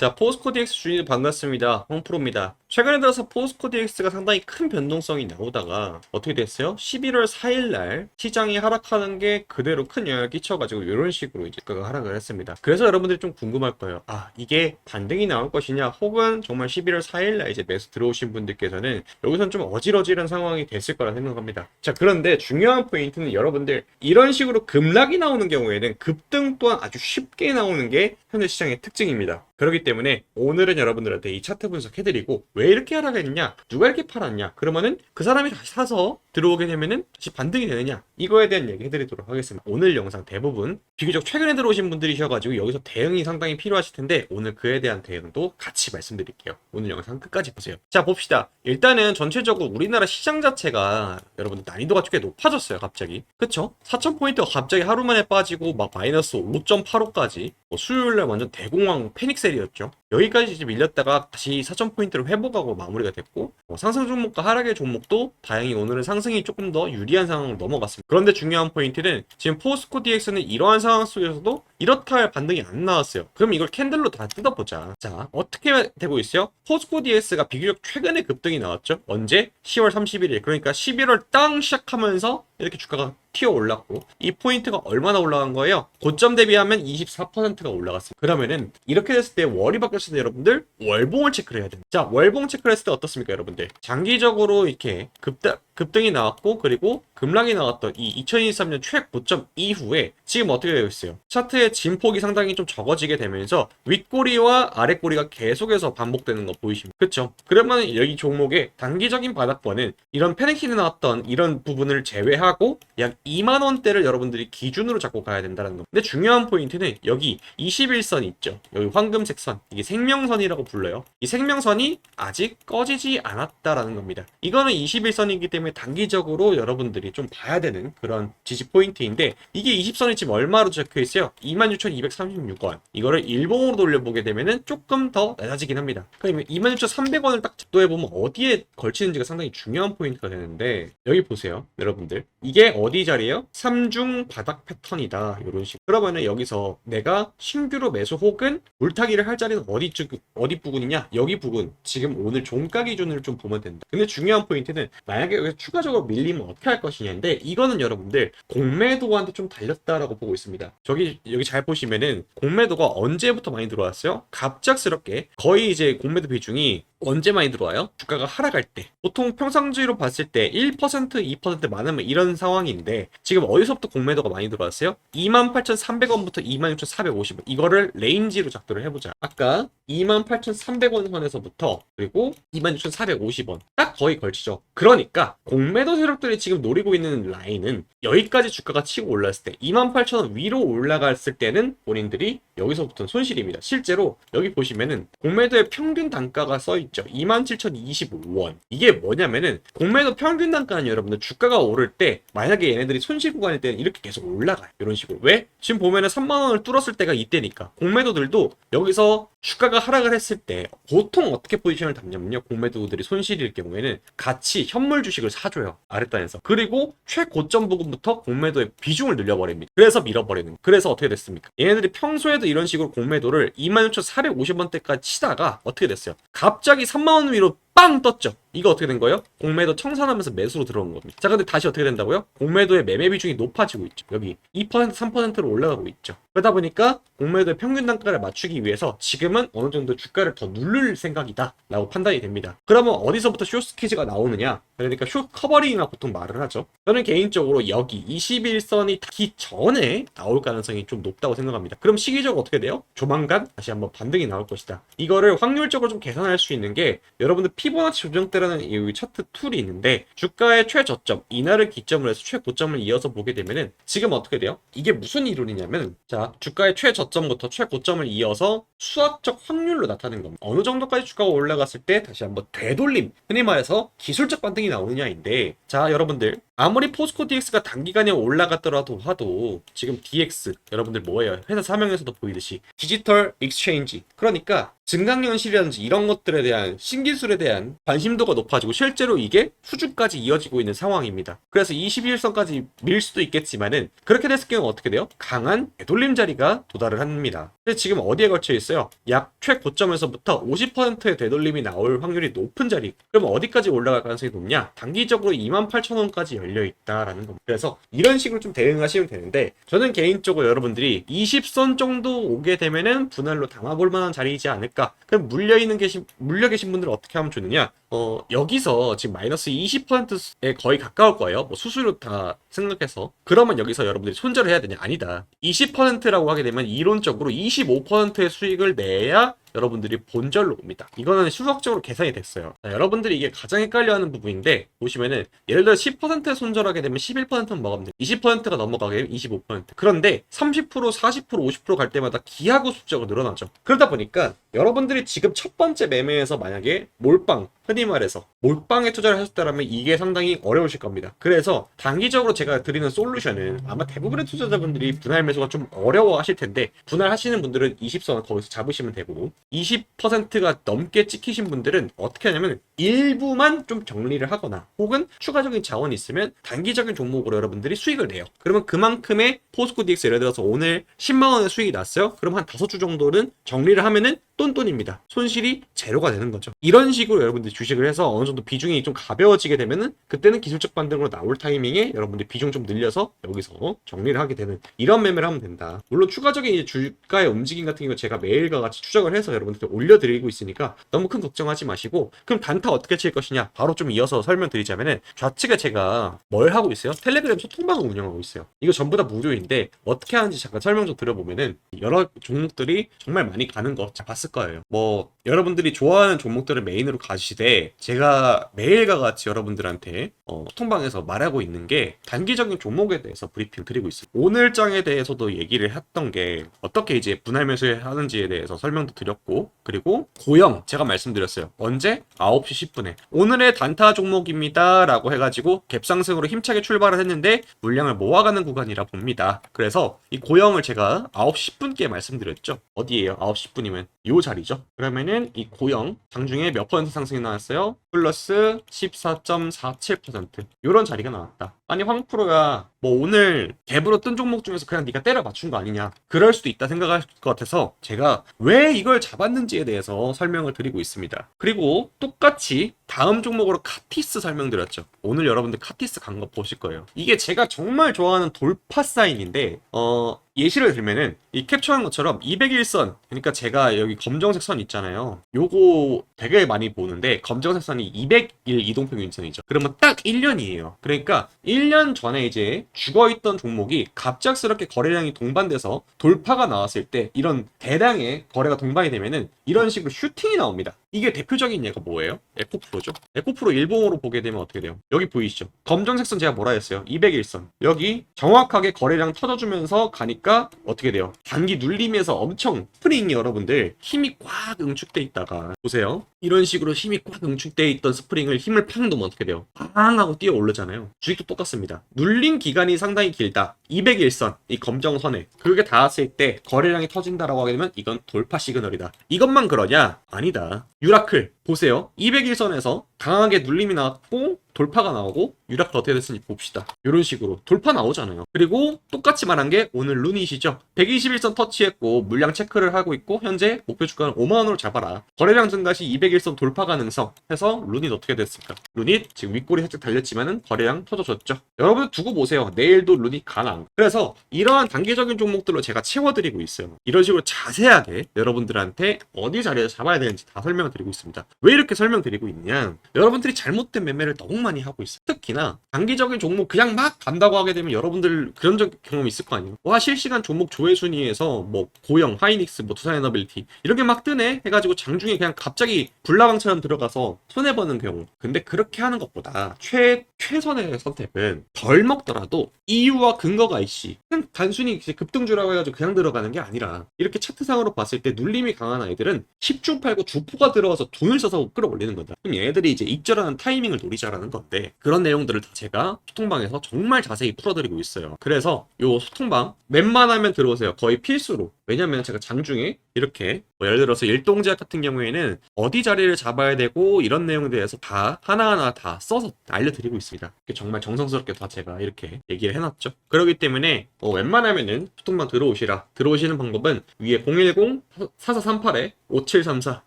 자, 포스코 DX 주인님 반갑습니다. 홍프로입니다. 최근에 들어서 포스코 DX가 상당히 큰 변동성이 나오다가 어떻게 됐어요? 11월 4일 날 시장이 하락하는 게 그대로 큰 영향을 끼쳐가지고 이런 식으로 이제 가가 하락을 했습니다. 그래서 여러분들이 좀 궁금할 거예요. 아, 이게 반등이 나올 것이냐, 혹은 정말 11월 4일 날 이제 매수 들어오신 분들께서는 여기선 좀 어지러지는 상황이 됐을 거라 생각합니다. 자, 그런데 중요한 포인트는 여러분들 이런 식으로 급락이 나오는 경우에는 급등 또한 아주 쉽게 나오는 게 현재 시장의 특징입니다. 그렇기 때문에 오늘은 여러분들한테 이 차트 분석해드리고 왜 이렇게 하락했냐, 누가 이렇게 팔았냐, 그러면은 그 사람이 다시 사서 들어오게 되면은 다시 반등이 되느냐 이거에 대한 얘기 해드리도록 하겠습니다. 오늘 영상 대부분 비교적 최근에 들어오신 분들이셔가지고 여기서 대응이 상당히 필요하실 텐데 오늘 그에 대한 대응도 같이 말씀드릴게요. 오늘 영상 끝까지 보세요. 자 봅시다. 일단은 전체적으로 우리나라 시장 자체가 여러분들 난이도가 꽤 높아졌어요. 갑자기 그쵸? 4,000포인트가 갑자기 하루 만에 빠지고 막 마이너스 5.85까지 뭐 수요일날 완전 대공황 패닉셀이었죠. 여기까지 이제 밀렸다가 다시 4,000포인트를 회복하고 마무리가 됐고 뭐 상승 종목과 하락의 종목도 다행히 오늘은 상승이 조금 더 유리한 상황으로 넘어갔습니다. 그런데 중요한 포인트는 지금 포스코 DX는 이러한 상황 속에서도 이렇다 할 반등이 안 나왔어요. 그럼 이걸 캔들로 다 뜯어보자. 자, 어떻게 되고 있어요? 포스코 DX가 비교적 최근에 급등이 나왔죠. 언제? 10월 31일. 그러니까 11월 땅 시작하면서 이렇게 주가가 튀어 올랐고 이 포인트가 얼마나 올라간 거예요? 고점 대비하면 24%가 올라갔습니다. 그러면은 이렇게 됐을 때 월이 바뀌었을 때 여러분들 월봉을 체크를 해야 됩니다. 자, 월봉 체크를 했을 때 어떻습니까, 여러분들? 장기적으로 이렇게 급등 급등이 나왔고 그리고 급락이 나왔던 이 2023년 최고점 이후에 지금 어떻게 되고 있어요? 차트의 진폭이 상당히 좀 적어지게 되면서 윗꼬리와 아랫꼬리가 계속해서 반복되는 거 보이십니까? 그쵸? 그러면 여기 종목의 단기적인 바닥권은 이런 패닉신이 나왔던 이런 부분을 제외하고 약 2만 원대를 여러분들이 기준으로 잡고 가야 된다는 거. 근데 중요한 포인트는 여기 21선 있죠. 여기 황금색 선. 이게 생명선이라고 불러요. 이 생명선이 아직 꺼지지 않았다라는 겁니다. 이거는 21선이기 때문에 단기적으로 여러분들이 좀 봐야 되는 그런 지지 포인트인데 이게 20선이 지금 얼마로 적혀 있어요? 26,236원. 이거를 일봉으로 돌려보게 되면은 조금 더 낮아지긴 합니다. 그러면 26,300원을 딱 집도해 보면 어디에 걸치는지가 상당히 중요한 포인트가 되는데 여기 보세요, 여러분들. 이게 어디 자리예요? 삼중 바닥 패턴이다. 이런 식. 그러면은 여기서 내가 신규로 매수 혹은 물타기를 할 자리는 어디 쪽 어디 부분이냐? 여기 부분. 지금 오늘 종가 기준으로 좀 보면 된다. 근데 중요한 포인트는 만약에 여기서 추가적으로 밀리면 어떻게 할 것이냐인데 이거는 여러분들 공매도한테 좀 달렸다라고 보고 있습니다. 저기 여기 잘 보시면은 공매도가 언제부터 많이 들어왔어요? 갑작스럽게 거의 이제 공매도 비중이 언제 많이 들어와요? 주가가 하락할 때. 보통 평상주의로 봤을 때 1%, 2% 많으면 이런 상황인데 지금 어디서부터 공매도가 많이 들어왔어요? 28,300원부터 26,450원. 이거를 레인지로 작도를 해보자. 아까 28,300원 선에서부터 그리고 26,450원. 딱 거의 걸치죠. 그러니까 공매도 세력들이 지금 노리고 있는 라인은 여기까지 주가가 치고 올랐을 때 28,000원 위로 올라갔을 때는 본인들이 여기서부터 손실입니다. 실제로 여기 보시면은 공매도의 평균 단가가 써있 죠. 27,025원. 이게 뭐냐면은 공매도 평균 단가는 여러분들 주가가 오를 때 만약에 얘네들이 손실 구간일 때는 이렇게 계속 올라가요. 이런 식으로. 왜? 지금 보면은 3만 원을 뚫었을 때가 이때니까. 공매도들도 여기서 주가가 하락을 했을 때 보통 어떻게 포지션을 담냐면요. 공매도들이 손실일 경우에는 같이 현물 주식을 사줘요. 아랫단에서. 그리고 최고점 부분부터 공매도의 비중을 늘려버립니다. 그래서 밀어버리는. 그래서 어떻게 됐습니까? 얘네들이 평소에도 이런 식으로 공매도를 26,450원대까지 치다가 어떻게 됐어요? 갑자기 3만원 위로 빵 떴죠. 이거 어떻게 된 거예요? 공매도 청산하면서 매수로 들어온 겁니다. 자, 근데 다시 어떻게 된다고요? 공매도의 매매 비중이 높아지고 있죠. 여기 2%, 3%로 올라가고 있죠. 그러다 보니까 공매도의 평균 단가를 맞추기 위해서 지금은 어느 정도 주가를 더 누를 생각이다. 라고 판단이 됩니다. 그러면 어디서부터 쇼 스퀴즈가 나오느냐? 그러니까 쇼 커버링이나 보통 말을 하죠. 저는 개인적으로 여기 21선이 닿기 전에 나올 가능성이 좀 높다고 생각합니다. 그럼 시기적으로 어떻게 돼요? 조만간 다시 한번 반등이 나올 것이다. 이거를 확률적으로 좀 계산할 수 있는 게 여러분들 피보나치 조정대라는 이 차트 툴이 있는데 주가의 최저점 이날을 기점으로 해서 최고점을 이어서 보게 되면은 지금 어떻게 돼요? 이게 무슨 이론이냐면 자 주가의 최저점부터 최고점을 이어서 수학적 확률로 나타내는 겁니다. 어느 정도까지 주가가 올라갔을 때 다시 한번 되돌림 흔히 말해서 기술적 반등이 나오느냐인데 자 여러분들 아무리 포스코 DX가 단기간에 올라갔더라도 하도 지금 DX 여러분들 뭐예요? 회사 사명에서도 보이듯이 디지털 익스체인지 그러니까 증강현실이라든지 이런 것들에 대한 신기술에 대한 관심도가 높아지고 실제로 이게 수주까지 이어지고 있는 상황입니다. 그래서 21선까지 밀 수도 있겠지만은 그렇게 됐을 경우 어떻게 돼요? 강한 되돌림 자리가 도달을 합니다. 근데 지금 어디에 걸쳐 있어요? 있어요. 약 최고점에서부터 50%의 되돌림이 나올 확률이 높은 자리. 그럼 어디까지 올라갈 가능성이 높냐? 단기적으로 28,000원까지 열려 있다라는 겁니다. 그래서 이런 식으로 좀 대응하시면 되는데 저는 개인적으로 여러분들이 20선 정도 오게 되면은 분할로 담아볼 만한 자리이지 않을까? 그럼 물려 있는 계신 물려 계신 분들은 어떻게 하면 좋느냐? 어, 여기서 지금 마이너스 20%에 거의 가까울 거예요. 뭐 수수료 다 생각해서. 그러면 여기서 여러분들이 손절을 해야 되냐? 아니다. 20%라고 하게 되면 이론적으로 25%의 수익을 내야 여러분들이 본절로 옵니다. 이거는 수학적으로 계산이 됐어요. 자, 여러분들이 이게 가장 헷갈려하는 부분인데 보시면은 예를 들어 10% 손절하게 되면 11%는 먹으면 돼. 20%가 넘어가게 되면 25%. 그런데 30%, 40%, 50%갈 때마다 기하고 숫자가 늘어나죠. 그러다 보니까 여러분들이 지금 첫 번째 매매에서 만약에 몰빵 흔히 말해서 몰빵에 투자를 하셨다면 이게 상당히 어려우실 겁니다. 그래서 단기적으로 제가 드리는 솔루션은 아마 대부분의 투자자분들이 분할 매수가 좀 어려워하실 텐데 분할하시는 분들은 20선 거기서 잡으시면 되고 20%가 넘게 찍히신 분들은 어떻게 하냐면 일부만 좀 정리를 하거나 혹은 추가적인 자원이 있으면 단기적인 종목으로 여러분들이 수익을 내요. 그러면 그만큼의 포스코 DX 예를 들어서 오늘 10만 원의 수익이 났어요. 그럼 한 5주 정도는 정리를 하면은 똔똔입니다. 손실이 제로가 되는 거죠. 이런 식으로 여러분들이 주식을 해서 어느 정도 비중이 좀 가벼워지게 되면은 그때는 기술적 반등으로 나올 타이밍에 여러분들 비중 좀 늘려서 여기서 정리를 하게 되는 이런 매매를 하면 된다. 물론 추가적인 주가의 움직임 같은 경우 제가 매일과 같이 추적을 해서 여러분들 올려드리고 있으니까 너무 큰 걱정하지 마시고 그럼 단타 어떻게 칠 것이냐 바로 좀 이어서 설명드리자면은 좌측에 제가 뭘 하고 있어요? 텔레그램 소통방을 운영하고 있어요. 이거 전부 다 무료인데 어떻게 하는지 잠깐 설명 좀 드려보면은 여러 종목들이 정말 많이 가는 거 봤을 거예요. 뭐 여러분들이 좋아하는 종목들을 메인으로 가시되 제가 매일과 같이 여러분들한테 어, 소통방에서 말하고 있는 게 단기적인 종목에 대해서 브리핑 드리고 있어요. 오늘장에 대해서도 얘기를 했던 게 어떻게 이제 분할 매수하는지에 대해서 설명도 드렸고 그리고 고영 제가 말씀드렸어요. 언제? 9시 10분에 오늘의 단타 종목입니다 라고 해가지고 갭상승으로 힘차게 출발을 했는데 물량을 모아가는 구간이라 봅니다. 그래서 이 고영을 제가 9시 10분께 말씀드렸죠. 어디에요? 9시 10분이면 요 자리죠. 그러면은 이 고영 장중에 몇 퍼센트 상승이 나왔어요? 플러스 14.47% 요런 자리가 나왔다. 아니 황프로가 뭐 오늘 갭으로 뜬 종목 중에서 그냥 네가 때려 맞춘 거 아니냐. 그럴 수도 있다 생각할 것 같아서 제가 왜 이걸 잡았는지에 대해서 설명을 드리고 있습니다. 그리고 똑같이 다음 종목으로 카티스 설명드렸죠. 오늘 여러분들 카티스 간 거 보실 거예요. 이게 제가 정말 좋아하는 돌파 사인인데 어 예시를 들면은 이 캡처한 것처럼 201선 그러니까 제가 여기 검정색 선 있잖아요. 요거 되게 많이 보는데 검정색 선이 201 이동평균선이죠. 그러면 딱 1년이에요. 그러니까 1년 전에 이제 죽어있던 종목이 갑작스럽게 거래량이 동반돼서 돌파가 나왔을 때 이런 대량의 거래가 동반이 되면은 이런 식으로 슈팅이 나옵니다 이게 대표적인 예가 뭐예요? 에코프로죠. 에코프로 일봉으로 보게 되면 어떻게 돼요? 여기 보이시죠? 검정색 선 제가 뭐라 했어요? 201선. 여기 정확하게 거래량 터져주면서 가니까 어떻게 돼요? 단기 눌림에서 엄청 스프링이 여러분들 힘이 꽉 응축돼 있다가 보세요. 이런 식으로 힘이 꽉 응축돼 있던 스프링을 힘을 팍 놓으면 어떻게 돼요? 팡 하고 뛰어 오르잖아요. 주식도 똑같습니다. 눌린 기간이 상당히 길다. 201선, 이 검정선에. 그게 닿았을 때 거래량이 터진다라고 하게 되면 이건 돌파 시그널이다. 이것만 그러냐? 아니다. 유라클 보세요. 201선에서 강하게 눌림이 나왔고 돌파가 나오고 유라클 어떻게 됐는지 봅시다. 이런 식으로 돌파 나오잖아요. 그리고 똑같이 말한 게 오늘 루닛이죠. 121선 터치했고 물량 체크를 하고 있고 현재 목표 주가는 5만 원으로 잡아라. 거래량 증가 시 201선 돌파 가능성 해서 루닛 어떻게 됐을까? 루닛 지금 윗골이 살짝 달렸지만은 거래량 터져줬죠. 여러분 두고 보세요. 내일도 루닛 가능. 그래서 이러한 단기적인 종목들로 제가 채워드리고 있어요. 이런 식으로 자세하게 여러분들한테 어디 자리에서 잡아야 되는지 다 설명을 드리고 있습니다. 왜 이렇게 설명드리고 있냐? 여러분들이 잘못된 매매를 너무 많이 하고 있어요. 특히나 단기적인 종목 그냥 막 간다고 하게 되면 여러분들 그런 적 경험 있을 거 아니에요. 와 실시간 종목 조회 순위에서 뭐 고영, 하이닉스, 뭐 두산에너빌티 이렇게 막 뜨네 해가지고 장중에 그냥 갑자기 불나방처럼 들어가서 손해 보는 경우. 근데 그렇게 하는 것보다 최 최선의 선택은 덜 먹더라도 이유와 근거가 있이 그냥 단순히 급등주라고 해가지고 그냥 들어가는 게 아니라 이렇게 차트상으로 봤을 때 눌림이 강한 아이들은 10중 팔고 주포가 들어와서 돈을 써서 끌어올리는 거다. 그럼 얘네들이 이제 익절하는 타이밍을 노리자라는 건데 그런 내용들을 다 제가 소통방에서 정말 자세히 풀어드리고 있어요. 그래서 요 소통방 웬만하면 들어오세요. 거의 필수로. 왜냐면 제가 장중에 이렇게 뭐 예를 들어서 일동제약 같은 경우에는 어디 자리를 잡아야 되고 이런 내용에 대해서 다 하나하나 다 써서 알려드리고 있습니다. 정말 정성스럽게 다 제가 이렇게 얘기를 해놨죠. 그렇기 때문에 어, 웬만하면은 소통방 들어오시라. 들어오시는 방법은 위에 010-4438에 5734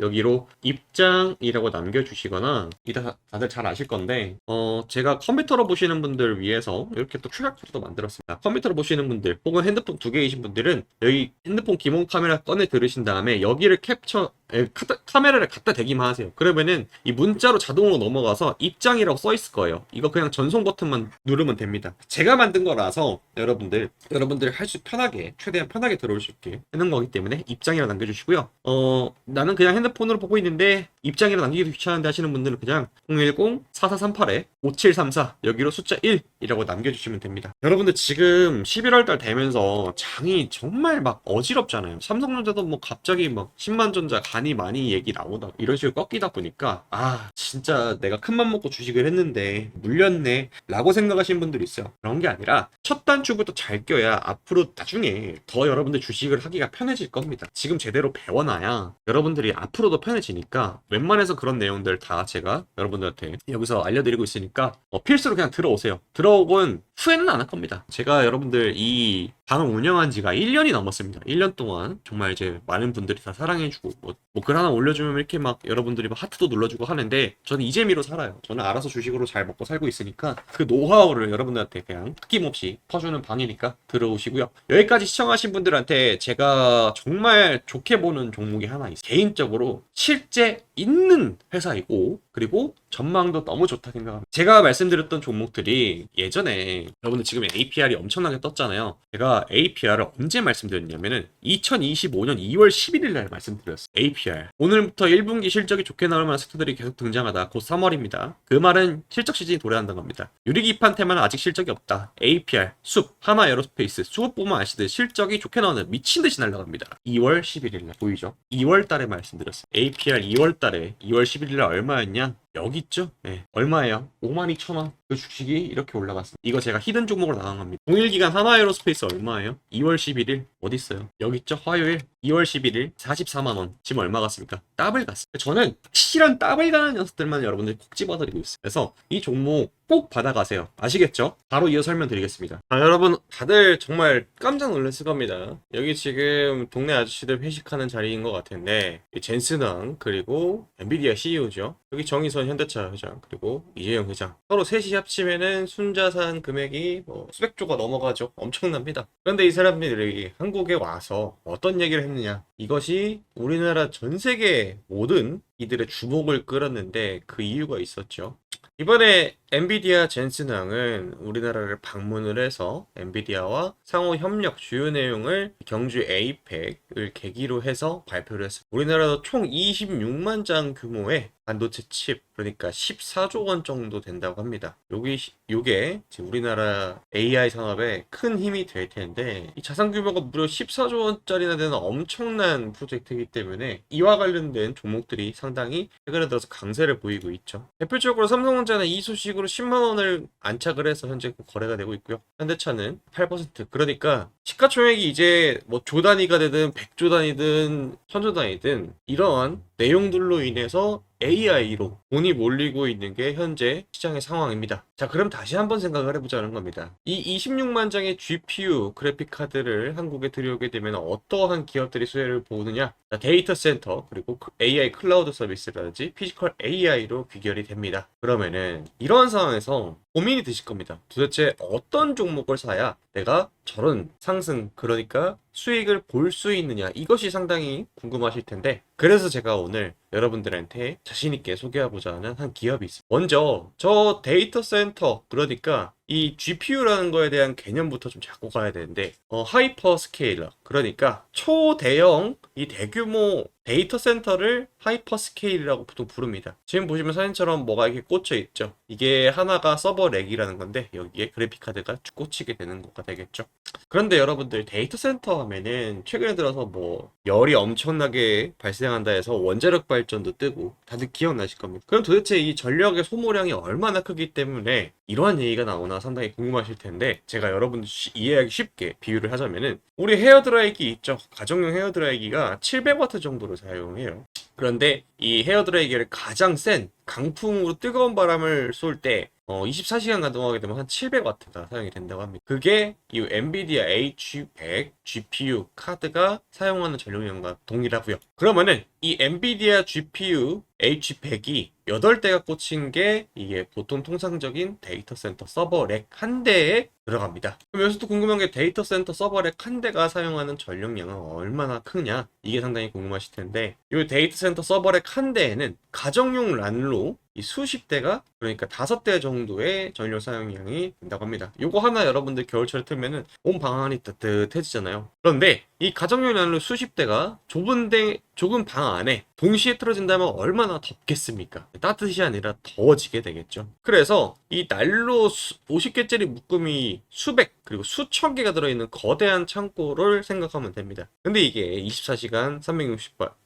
여기로 입장이라고 남겨주시거나 이다 다들 잘 아실 건데 어 제가 컴퓨터로 보시는 분들 위해서 이렇게 또 QR코드도 만들었습니다. 컴퓨터로 보시는 분들 혹은 핸드폰 두 개이신 분들은 여기 핸드폰 기본 카메라 꺼내 들으신 다음에 여기를 캡처 에, 카메라를 갖다 대기만 하세요. 그러면은 이 문자로 자동으로 넘어가서 입장이라고 써 있을 거예요. 이거 그냥 전송 버튼만 누르면 됩니다. 제가 만든 거라서 여러분들 여러분들 할 수 편하게 최대한 편하게 들어올 수 있게 하는 거기 때문에 입장이라고 남겨주시고요. 어 나는 그냥 핸드폰으로 보고 있는데 입장이라고 남기기 귀찮은데 하시는 분들은 그냥 010-4438에 5734 여기로 숫자 1이라고 남겨주시면 됩니다. 여러분들 지금 11월 달 되면서 장이 정말 막 어지럽잖아요. 삼성전자도 뭐 갑자기 막 10만전자 간이 많이 얘기 나오다 이런 식으로 꺾이다 보니까 아 진짜 내가 큰맘 먹고 주식을 했는데 물렸네 라고 생각하시는 분들이 있어요. 그런 게 아니라 첫 단추부터 잘 껴야 앞으로 나중에 더 여러분들 주식을 하기가 편해질 겁니다. 지금 제대로 배워놔야 여러분들이 앞으로도 편해지니까 웬만해서 그런 내용들 다 제가 여러분들한테 여기서 알려드리고 있으니까 어, 필수로 그냥 들어오세요. 들어오곤 후회는 안 할 겁니다. 제가 여러분들 이 방을 운영한 지가 1년이 넘었습니다. 1년 동안 정말 이제 많은 분들이 다 사랑해주고 뭐, 뭐 글 하나 올려주면 이렇게 막 여러분들이 막 하트도 눌러주고 하는데 저는 이 재미로 살아요. 저는 알아서 주식으로 잘 먹고 살고 있으니까 그 노하우를 여러분들한테 그냥 아낌없이 퍼주는 방이니까 들어오시고요. 여기까지 시청하신 분들한테 제가 정말 좋게 보는 종목이 하나 있어요. 개인적으로 실제 있는 회사이고 그리고 전망도 너무 좋다 생각합니다. 제가 말씀드렸던 종목들이 예전에 여러분들 지금 APR이 엄청나게 떴잖아요. 제가 APR을 언제 말씀드렸냐면은 2025년 2월 11일 날 말씀드렸어요. APR. 오늘부터 1분기 실적이 좋게 나올 만한 섹터들이 계속 등장하다. 곧 3월입니다. 그 말은 실적 시즌이 도래한다는 겁니다. 유리기판 테마는 아직 실적이 없다. APR, 숲, 하나 에어로스페이스, 수업 보면 아시듯 실적이 좋게 나오는 미친 듯이 날라갑니다. 2월 11일 날 보이죠? 2월 달에 말씀드렸어요. APR 2월 달에 2월 11일 날 얼마였냐? 여기 있죠? 네. 얼마예요? 52,000원. 그 주식이 이렇게 올라갔습니다. 이거 제가 히든 종목으로 나간 겁니다. 동일기간 하나에어로스페이스 얼마예요? 2월 11일 어디 있어요? 여기 있죠? 화요일 2월 11일 44만 원. 지금 얼마 갔습니까? 더블 갔습니다. 저는 확실한 더블 가는 녀석들만 여러분들 콕 집어드리고 있어요. 그래서 이 종목 꼭 받아가세요. 아시겠죠? 바로 이어 설명드리겠습니다. 아, 여러분 다들 정말 깜짝 놀랐을 겁니다. 여기 지금 동네 아저씨들 회식하는 자리인 것 같은데 이 젠스당 그리고 엔비디아 CEO죠. 여기 정의선 현대차 회장 그리고 이재용 회장 서로 셋이 합치면은 순자산 금액이 뭐 수백 조가 넘어가죠. 엄청납니다. 그런데 이 사람들이 한국에 와서 어떤 얘기를 했느냐? 이것이 우리나라 전 세계 모든 이들의 주목을 끌었는데 그 이유가 있었죠. 이번에 엔비디아 젠슨항은 우리나라를 방문을 해서 엔비디아와 상호 협력 주요 내용을 경주 에이펙을 계기로 해서 발표를 했습니다. 우리나라도 총 26만 장 규모의 반도체 칩, 그러니까 14조 원 정도 된다고 합니다. 시- 요게 우리나라 AI 산업에 큰 힘이 될 텐데, 이 자산 규모가 무려 14조 원짜리나 되는 엄청난 프로젝트이기 때문에 이와 관련된 종목들이 상당히 최근에 들어서 강세를 보이고 있죠. 대표적으로 삼성전자는 이 소식으로 10만 원을 안착을 해서 현재 거래가 되고 있고요. 현대차는 8% 그러니까 시가총액이 이제 뭐 조 단위가 되든 100조 단위든 1000조 단위든 이러한 내용들로 인해서 AI로 돈이 몰리고 있는 게 현재 시장의 상황입니다. 자, 그럼 다시 한번 생각을 해보자는 겁니다. 이 26만 장의 GPU 그래픽 카드를 한국에 들여오게 되면 어떠한 기업들이 수혜를 보느냐? 자, 데이터 센터 그리고 그 AI 클라우드 서비스라든지 피지컬 AI로 귀결이 됩니다. 그러면은 이러한 상황에서 고민이 드실 겁니다. 도대체 어떤 종목을 사야 내가 저런 상승 그러니까 수익을 볼 수 있느냐 이것이 상당히 궁금하실 텐데 그래서 제가 오늘 여러분들한테 자신있게 소개하고자 하는 한 기업이 있습니다. 먼저 저 데이터 센터 그러니까 이 GPU라는 거에 대한 개념부터 좀 잡고 가야 되는데 어, 하이퍼 스케일러 그러니까 초대형 이 대규모 데이터 센터를 하이퍼 스케일이라고 보통 부릅니다. 지금 보시면 사진처럼 뭐가 이렇게 꽂혀 있죠. 이게 하나가 서버 렉이라는 건데 여기에 그래픽 카드가 쭉 꽂히게 되는 거가 되겠죠. 그런데 여러분들 데이터 센터 하면은 최근에 들어서 뭐 열이 엄청나게 발생한다 해서 원자력 발전도 뜨고 다들 기억나실 겁니다. 그럼 도대체 이 전력의 소모량이 얼마나 크기 때문에 이러한 얘기가 나오나 하나가 상당히 궁금하실 텐데 제가 여러분들 쉬- 이해하기 쉽게 비유를 하자면은 우리 헤어드라이기 있죠 가정용 헤어드라이기가 700와트 정도를 사용해요 그런데 이 헤어드라이기를 가장 센 강풍으로 뜨거운 바람을 쏠때 어, 24시간 가동하게 되면 한 700와트가 사용이 된다고 합니다. 그게 이 엔비디아 H100 GPU 카드가 사용하는 전력량과 동일하고요. 그러면은 이 엔비디아 GPU H100이 8대가 꽂힌 게 이게 보통 통상적인 데이터 센터 서버 렉 한 대에 들어갑니다. 그럼 여기서 또 궁금한 게 데이터 센터 서버 렉 한 대가 사용하는 전력량은 얼마나 크냐? 이게 상당히 궁금하실 텐데 이 데이터 센터 서버 렉 한 대에는 가정용 란로 이 수십 대가 그러니까 다섯 대 정도의 전력 사용량이 된다고 합니다. 요거 하나 여러분들 겨울철에 틀면은 온 방 안이 따뜻해지잖아요. 그런데 이 가정용 란로 수십 대가 좁은 데 좁은 방 안에 동시에 틀어진다면 얼마나 덥겠습니까? 따뜻이 아니라 더워지게 되겠죠. 그래서 이 난로 50개짜리 묶음이 수백 그리고 수천 개가 들어있는 거대한 창고를 생각하면 됩니다. 근데 이게 24시간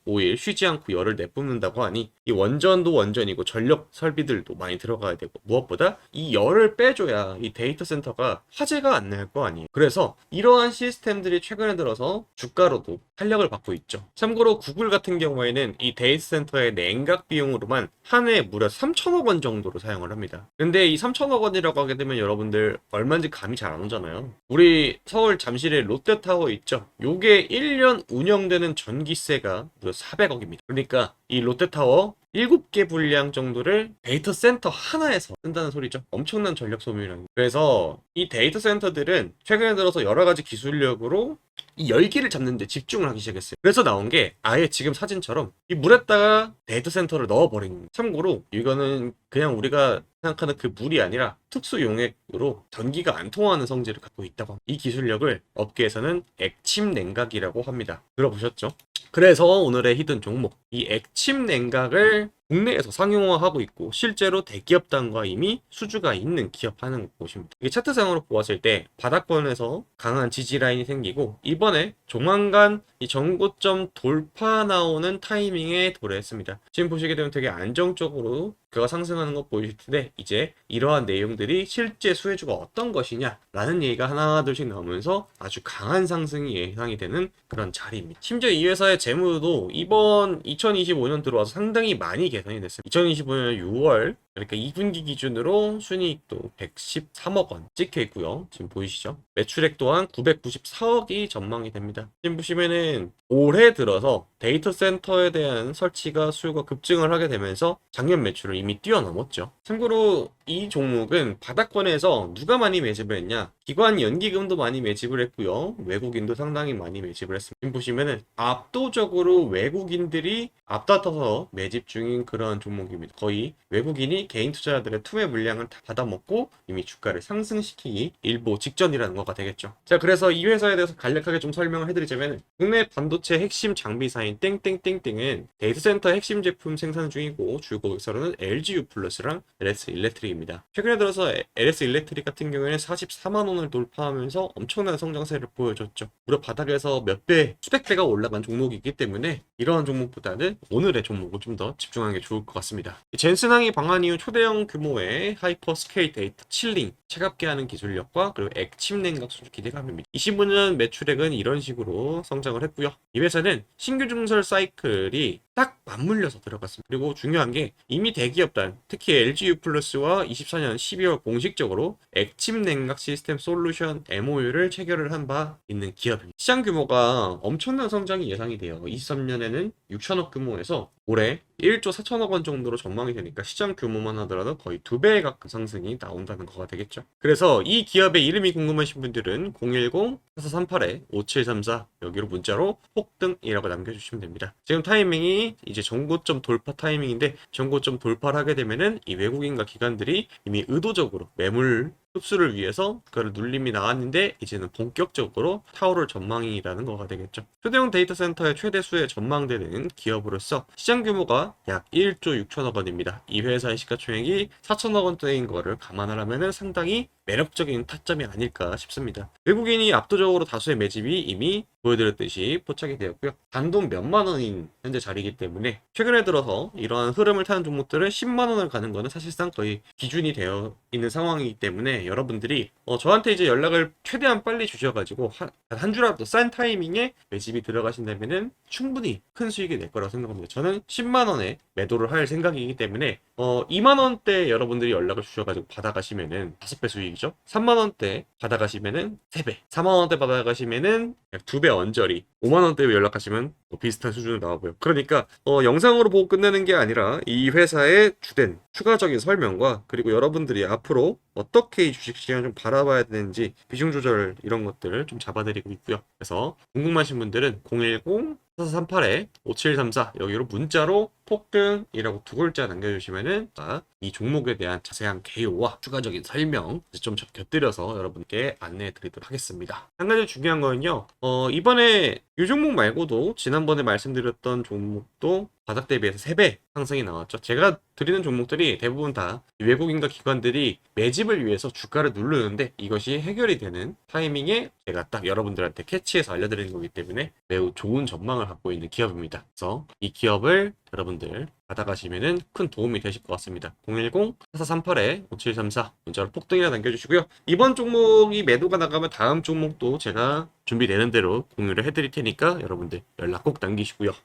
365일 쉬지 않고 열을 내뿜는다고 하니 이 원전도 원전이고 전력 설비들도 많이 들어가야 되고 무엇보다 이 열을 빼줘야 이 데이터 센터가 화재가 안 날 거 아니에요. 그래서 이러한 시스템들이 최근에 들어서 주가로도 탄력을 받고 있죠. 참고로 구글 같은 경우에는 이 데이터 센터의 냉각 비용으로만 한 해 무려 3천억 원 정도로 사용을 합니다. 근데 이 3천억 원이라고 하게 되면 여러분들 얼마인지 감이 잘 안 오잖아요. 우리 서울 잠실에 롯데타워 있죠? 요게 1년 운영되는 전기세가 무려 400억입니다. 그러니까 이 롯데타워 7개 분량 정도를 데이터 센터 하나에서 쓴다는 소리죠. 엄청난 전력 소비量. 그래서 이 데이터 센터들은 최근에 들어서 여러 가지 기술력으로 이 열기를 잡는데 집중을 하기 시작했어요. 그래서 나온 게 아예 지금 사진처럼 이 물에다가 데이터 센터를 넣어버린. 참고로 이거는 그냥 우리가 생각하는 그 물이 아니라 특수 용액으로 전기가 안 통하는 성질을 갖고 있다고 합니다. 이 기술력을 업계에서는 액침 냉각이라고 합니다. 들어보셨죠? 그래서 오늘의 히든 종목 이 액침 냉각을 국내에서 상용화하고 있고 실제로 대기업 단과 이미 수주가 있는 기업 하는 곳입니다. 이게 차트상으로 보았을 때 바닥권에서 강한 지지 라인이 생기고 이번에 조만간 이 전고점 돌파 나오는 타이밍에 도래했습니다. 지금 보시게 되면 되게 안정적으로 그가 상승하는 것 보이실 텐데 이제 이러한 내용들이 실제 수혜주가 어떤 것이냐라는 얘기가 하나 둘씩 나오면서 아주 강한 상승이 예상이 되는 그런 자리입니다. 심지어 이 회사의 재무도 이번 2025년 들어와서 상당히 많이 개선이 됐습니다. 2025년 6월 그러니까 2분기 기준으로 순이익도 113억 원 찍혀 있고요. 지금 보이시죠? 매출액 또한 994억이 전망이 됩니다. 지금 보시면은 올해 들어서 데이터 센터에 대한 설치가 수요가 급증을 하게 되면서 작년 매출을 이미 뛰어넘었죠. 참고로 이 종목은 바닥권에서 누가 많이 매집을 했냐? 기관 연기금도 많이 매집을 했고요. 외국인도 상당히 많이 매집을 했습니다. 지금 보시면은 압도적으로 외국인들이 앞다퉈서 매집 중인 그런 종목입니다. 거의 외국인이 개인 투자자들의 투매 물량을 다 받아먹고 이미 주가를 상승시키기 일보 직전이라는 거가 되겠죠. 자, 그래서 이 회사에 대해서 간략하게 좀 설명을 해드리자면 국내 반도체 핵심 장비사인 땡땡땡땡은 데이터 센터 핵심 제품 생산 중이고 주 고객사로는 LGU 플러스랑 LS 일렉트릭입니다. 최근에 들어서 LS 일렉트릭 같은 경우에는 44만 원을 돌파하면서 엄청난 성장세를 보여줬죠. 무려 바닥에서 몇 배, 수백 배가 올라간 종목이기 때문에 이러한 종목보다는 오늘의 종목을 좀 더 집중하는 게 좋을 것 같습니다. 젠슨항이 방한 이후 초대형 규모의 하이퍼 스케일 데이터 칠링, 차갑게 하는 기술력과 그리고 액침 냉각 수주 기대감입니다. 25년 매출액은 이런 식으로 성장을 했고요. 이 회사는 신규 증설 사이클이 딱 맞물려서 들어갔습니다. 그리고 중요한 게 이미 대기업단, 특히 LGU 플러스와 24년 12월 공식적으로 액침 냉각 시스템 솔루션 MOU를 체결을 한 바 있는 기업입니다. 시장 규모가 엄청난 성장이 예상이 돼요. 23년에는 6천억 규모에서 올해 1조 4천억 원 정도로 전망이 되니까 시장 규모만 하더라도 거의 두 배에 가까운 상승이 나온다는 거가 되겠죠. 그래서 이 기업의 이름이 궁금하신 분들은 010-4438-5734 여기로 문자로 폭등이라고 남겨주시면 됩니다. 지금 타이밍이 이제 전고점 돌파 타이밍인데 전고점 돌파를 하게 되면은 이 외국인과 기관들이 이미 의도적으로 매물 흡수를 위해서 그걸 눌림이 나왔는데 이제는 본격적으로 타오를 전망이라는 거가 되겠죠. 초대형 데이터 센터의 최대 수에 전망되는 기업으로서 시장 규모가 약 1조 6천억 원입니다. 이 회사의 시가총액이 4천억 원대인 거를 감안을 하면은 상당히 매력적인 타점이 아닐까 싶습니다. 외국인이 압도적으로 다수의 매집이 이미 보여드렸듯이 포착이 되었고요. 단돈 몇만 원인 현재 자리이기 때문에 최근에 들어서 이러한 흐름을 타는 종목들은 10만 원을 가는 거는 사실상 거의 기준이 되어 있는 상황이기 때문에 여러분들이 어, 저한테 이제 연락을 최대한 빨리 주셔가지고 한, 한 주라도 싼 타이밍에 매집이 들어가신다면은 충분히 큰 수익이 낼 거라고 생각합니다. 저는 10만 원에 매도를 할 생각이기 때문에 어 2만 원대 여러분들이 연락을 주셔가지고 받아가시면은 5배 수익이죠. 3만 원대 받아가시면은 3배, 4만 원대 받아가시면은 약 2배 언저리, 5만 원대 연락하시면 뭐 비슷한 수준으로 나오고요. 그러니까 어, 영상으로 보고 끝내는 게 아니라 이 회사의 주된 추가적인 설명과 그리고 여러분들이 앞으로 어떻게 이 주식 시장을 좀 바라봐야 되는지 비중 조절 이런 것들을 좀 잡아드리고 있고요. 그래서 궁금하신 분들은 010 4438에 5734 여기로 문자로 폭등이라고 두 글자 남겨주시면은 아, 이 종목에 대한 자세한 개요와 추가적인 설명 좀 곁들여서 여러분께 안내해 드리도록 하겠습니다. 한 가지 중요한 거는요. 어, 이번에 이 종목 말고도 지난 번에 말씀드렸던 종목도 바닥 대비해서 3배 상승이 나왔죠. 제가 드리는 종목들이 대부분 다 외국인과 기관들이 매집을 위해서 주가를 누르는데 이것이 해결이 되는 타이밍에 제가 딱 여러분들한테 캐치해서 알려드리는 거기 때문에 매우 좋은 전망을 갖고 있는 기업입니다. 그래서 이 기업을 여러분들 받아가시면은 큰 도움이 되실 것 같습니다. 010-4438-5734 문자로 폭등이나 남겨주시고요. 이번 종목이 매도가 나가면 다음 종목도 제가 준비되는 대로 공유를 해드릴 테니까 여러분들 연락 꼭 남기시고요.